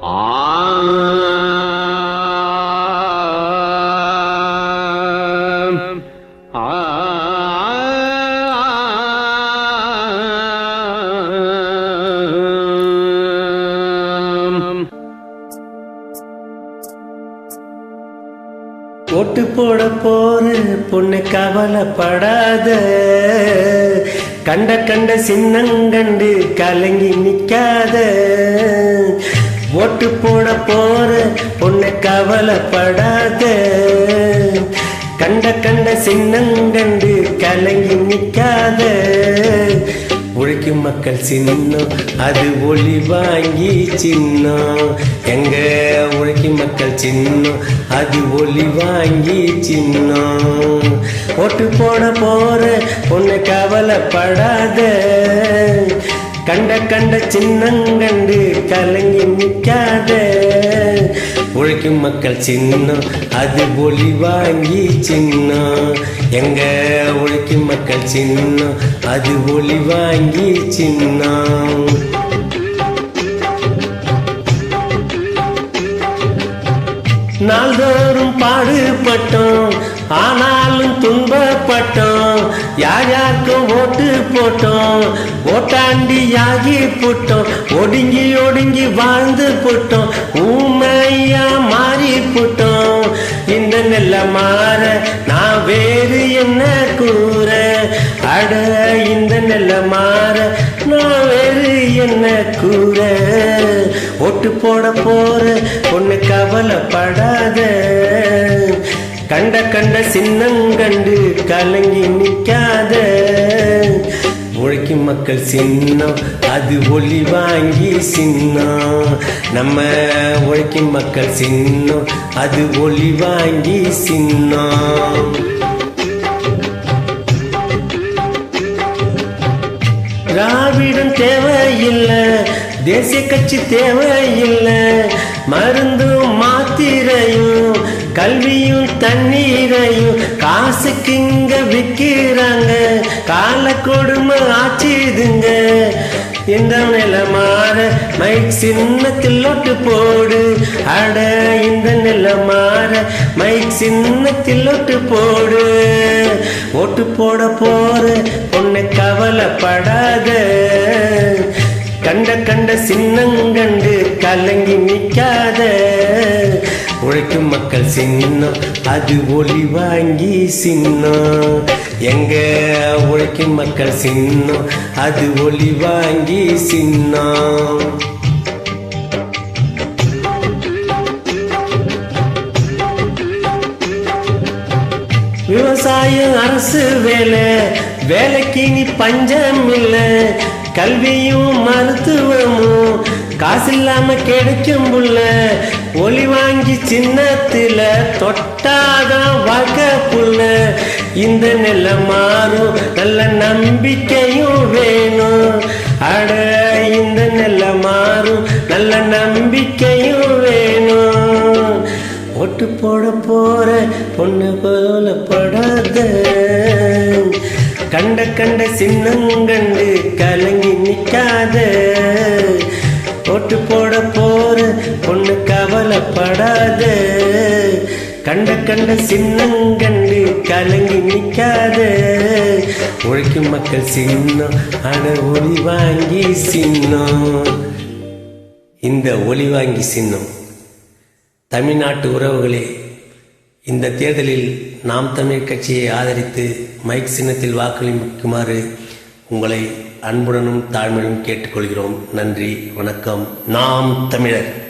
ஆம். ஆம். ஓட்டு போட போற பொண்ணு கவலைப்படாத கண்ட கண்ட சின்னங்கண்டு கலங்கி நிக்காத ஓட்டு போட போற பொண்ணு கவலைப்படாத. கண்ட கண்ட சின்னங்கண்டு கலங்கி நிற்காத உழைக்கும் மக்கள் சின்னம் அது ஒளி வாங்கி சின்னம். எங்க உழைக்கும் மக்கள் சின்னம் அது ஒளி வாங்கி சின்னம். ஓட்டு போட போற பொண்ணு கவலைப்படாத. கண்ட கண்ட சின்னங்கண்டு கலங்கி நிற்காத. உழைக்கும் மக்கள் சின்னம் அது ஒளி வாங்கி சின்னம். எங்க உழைக்கும் மக்கள் சின்னம் அது ஒளி வாங்கி சின்னம். நாள்தோறும் பாடுபட்டோம் ஆனாலும் துன்பப்பட்டோம். யார் யாருக்கும் ஓட்டு போட்டோம்? ஓட்டாண்டி ஆகி போட்டோம். ஒடுங்கி ஒடுங்கி வாழ்ந்து போட்டோம். ஊமையா மாறி போட்டோம். இந்த நெல்ல மாற நான் வேறு என்ன கூற? அட இந்த நெல்ல மாற நான் வேறு என்ன கூற? ஓட்டு போட போற பொண்ணு கவலைப்படாத. கண்ட கண்ட சின்னங்கண்டு கலங்கி நிற்காத. உழைக்கும் மக்கள் சின்னம் அது ஒளி வாங்கி சின்னம். நம்ம உழைக்கும் மக்கள் சின்னம் அது ஒளி வாங்கி சின்னம். திராவிடம் தேவையில்லை தேசிய கட்சி தேவையில்லை. மருந்தும் மாத்திரையும் கல்வியும் தண்ணீரையும் காசுக்கு இங்க விற்கிறாங்க. கால கொடுமை ஆச்சுதுங்க. இந்த நிலமாற மைக் சின்னத்தில் ஒட்டு போடு. அட இந்த நிலமாற மைக் சின்னத்தில் ஒட்டு போடு. ஓட்டு போட போற பொண்ணு கவலைப்படாத. கண்ட கண்ட சின்னங்கண்டு கலங்கி நிற்காத உழைக்கும் மக்கள் சின்னம் அது ஒளி வாங்கி சின்னம். எங்க உழைக்கும் மக்கள் சின்னம் அது ஒளி வாங்கி சின்னம். விவசாயம் அரசு வேலை வேலைக்கு நீ பஞ்சம் இல்லை. கல்வியும் மருத்துவமும் காசு இல்லாம கிடைக்கும் புள்ள. ஒளிவா வாங்கி சின்னத்தில் தொட்டாதான் வகை புள்ள இந்த நெல்ல மாறும் நல்ல நம்பிக்கையும் வேணும். அட இந்த நெல்ல மாறும் நல்ல நம்பிக்கையும் வேணும். ஒட்டு போட போற பொண்ணு போலப்படாத கண்ட கண்ட சின்னங்கண்டு கலங்கி நிற்காத ஓட்டு போட போற பொண்ணு கவலைப்படாத. கண்ட கண்ட சின்னங்கண்டு கலங்கி நிற்காத உழைக்கும் மக்கள் சின்னம் ஆன ஒளி வாங்கி சின்னம். இந்த ஒளி வாங்கி சின்னம். தமிழ்நாட்டு உறவுகளே இந்த தேர்தலில் நாம் தமிழ் கட்சியை ஆதரித்து மைக் சின்னத்தில் வாக்களிக்குமாறு உங்களை அன்புடனும் தாழ்மையுடன் கேட்டுக்கொள்கிறோம். நன்றி வணக்கம். நாம் தமிழர்.